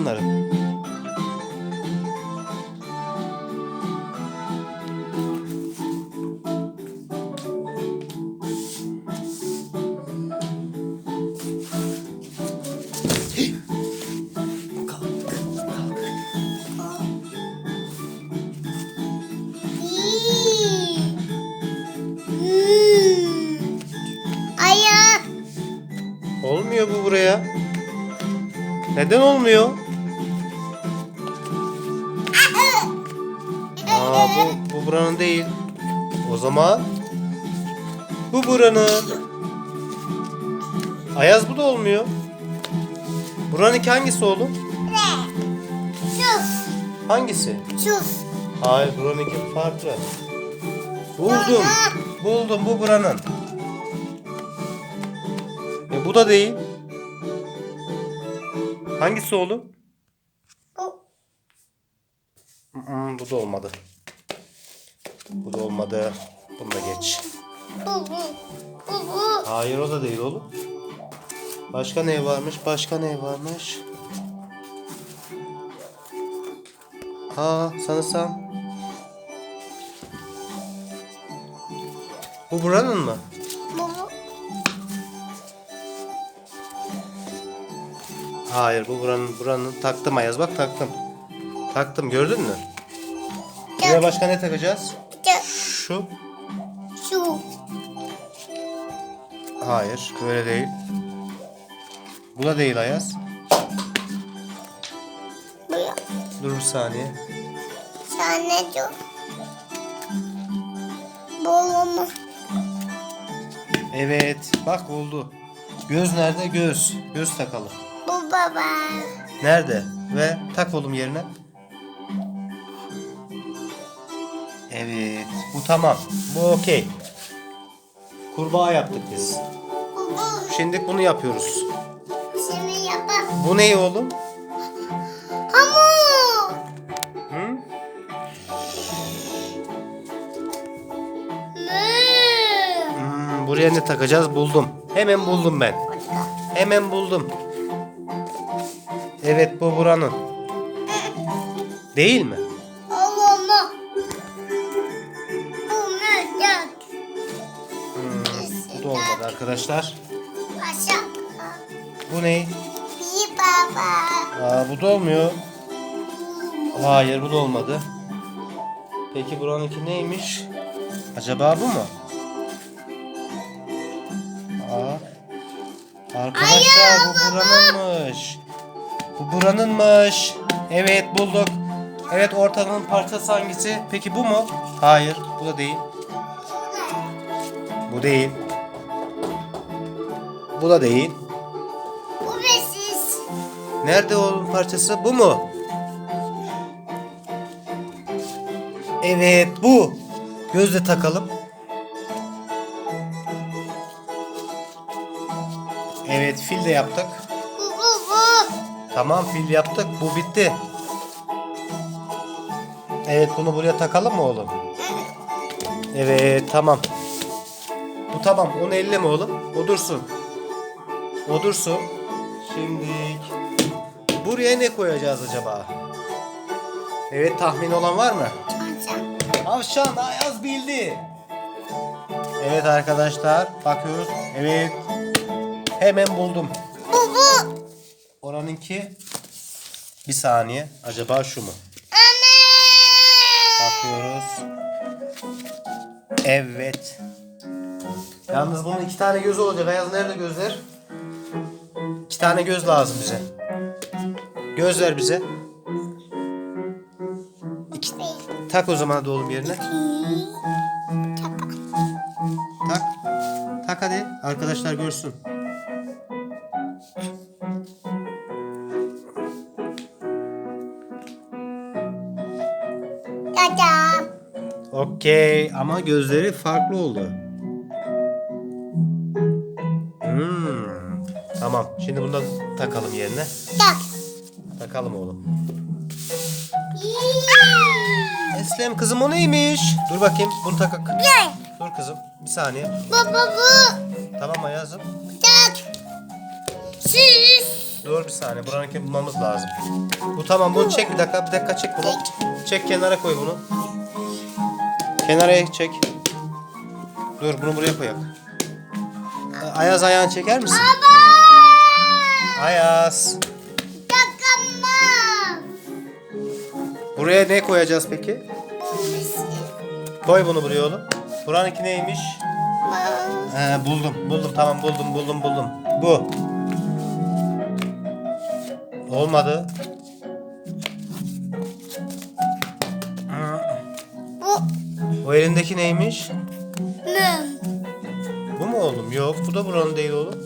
onları. Olmuyor bu buraya. Neden olmuyor? Aa, bu, bu buranın değil. O zaman bu buranın. Ayaz bu da olmuyor. Buranınki hangisi oğlum? Sus. Hangisi? Sus. Hayır buranınki farklı. Buldum. Buldum bu buranın. E bu da değil. Hangisi oğlum? Bu. Mm, bu da olmadı. Bu da olmadı. Bunu da geç. Bu. Bu. Bu. Bu. Hayır o da değil oğlum. Başka ne varmış? Başka ne varmış? Aa sanırsam. Bu buranın mı? Bu. Bu. Hayır bu buranın buranın taktım Ayaz bak taktım. Taktım gördün mü? Buraya başka ne takacağız? Şu. Şu. Hayır böyle değil. Bu da değil Ayaz. Bu. Dur bir saniye. Sen ne diyor? Bu mu? Evet bak oldu. Göz nerede? Göz. Göz takalım. Bu baba. Nerede? Ve tak oğlum yerine. Evet bu tamam. Bu okey. Kurbağa yaptık biz. Şimdi bunu yapıyoruz. Şimdi yapalım. Bu ne oğlum? Hamur. Hı? Hmm, buraya ne takacağız? Buldum. Hemen buldum ben. Hemen buldum. Evet bu buranın. Değil mi? Arkadaşlar. Paşa. Bu ne? Bir baba. Aa, bu da olmuyor. Hayır bu da olmadı. Peki buranınki neymiş? Acaba bu mu? Aa. Arkadaşlar bu buranınmış. Bu buranınmış. Evet bulduk. Evet ortanın parçası hangisi? Peki bu mu? Hayır bu da değil. Bu değil. Bu da değil. Bu besiz. Nerede oğlum parçası? Bu mu? Evet bu. Gözle takalım. Evet fil de yaptık. Bu bu bu. Tamam fil yaptık. Bu bitti. Evet bunu buraya takalım mı oğlum? Evet tamam. Bu tamam. Onu elleme oğlum. O dursun. O dursun. Şimdi buraya ne koyacağız acaba? Evet tahmin olan var mı? Tavşan Ayaz bildi. Evet arkadaşlar bakıyoruz. Evet. Hemen buldum. Bu bu. Oranınki bir saniye. Acaba şu mu? Anne. Bakıyoruz. Evet. Yalnız bunun iki tane gözü olacak. Ayaz nerede gözler? Tane göz lazım bize. Göz ver bize. İki... Tak o zaman hadi oğlum yerine. Tak. Tak hadi. Arkadaşlar görsün. Okey ama gözleri farklı oldu. Tamam. Şimdi bunu da takalım yerine. Tak. Takalım oğlum. Eslem kızım o neymiş? Dur bakayım. Bunu takak. Gel. Dur kızım. Bir saniye. Baba bu. Tamam Ayaz'ım. Tak. Süs. Dur bir saniye. Buranınkini bulmamız lazım. Bu tamam. Bunu çek bir dakika. Bir dakika çek bunu. Çek kenara koy bunu. Kenara çek. Dur bunu buraya koyak. Ayaz ayağını çeker misin? Baba. Ayaz. Takamam. Buraya ne koyacağız peki? Koy bunu buraya oğlum. Buranınki neymiş? He, buldum. Buldum tamam buldum buldum buldum. Bu. Olmadı. Bu. O elindeki neymiş? Müm. Bu mu oğlum? Yok bu da buranın değil oğlum.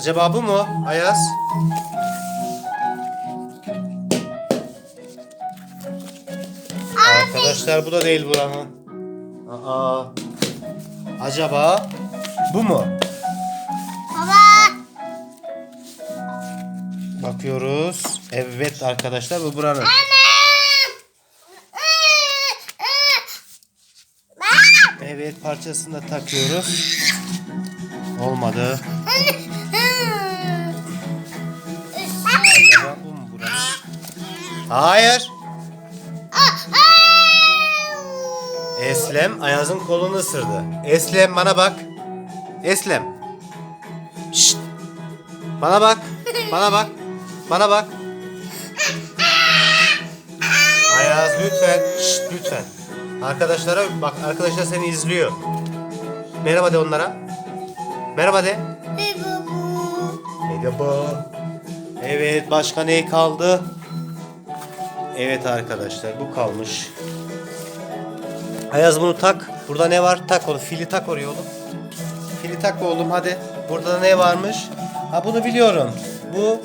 Acaba bu mu? Ayaz. Arkadaşlar bu da değil buranın. Aa. Acaba bu mu? Baba. Bakıyoruz. Evet arkadaşlar bu buranın. Evet parçasını da takıyoruz. Olmadı. Hayır. Eslem Ayaz'ın kolunu ısırdı. Eslem bana bak. Eslem. Şşt. Bana bak. Bana bak. Bana bak. Ayaz lütfen. Şşt, lütfen. Arkadaşlara bak arkadaşlar seni izliyor. Merhaba de onlara. Merhaba de. Merhaba. Evet başka ne kaldı? Evet arkadaşlar bu kalmış. Ayaz bunu tak. Burada ne var? Tak onu. Fili tak oraya oğlum. Fili tak oğlum hadi. Burada da ne varmış? Ha bunu biliyorum. Bu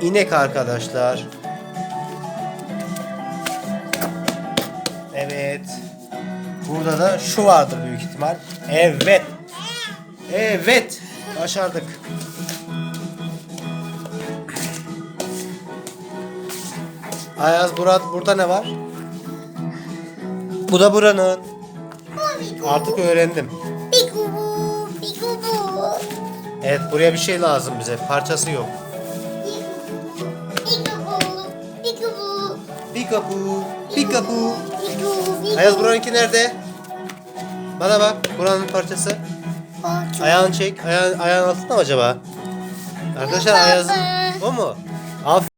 inek arkadaşlar. Evet. Burada da şu vardır büyük ihtimal. Evet. Evet. Başardık. Ayaz Murat burada ne var? Bu da buranın. Artık öğrendim. Evet buraya bir şey lazım bize. Parçası yok. pikubu, Pikapu, pikapu. pikubu, Ayaz buranınki nerede? Bana bak. Buranın parçası. Ayağını çek. Ayağın, ayağın altında mı acaba? Arkadaşlar Ayaz'ın... O mu? Aferin.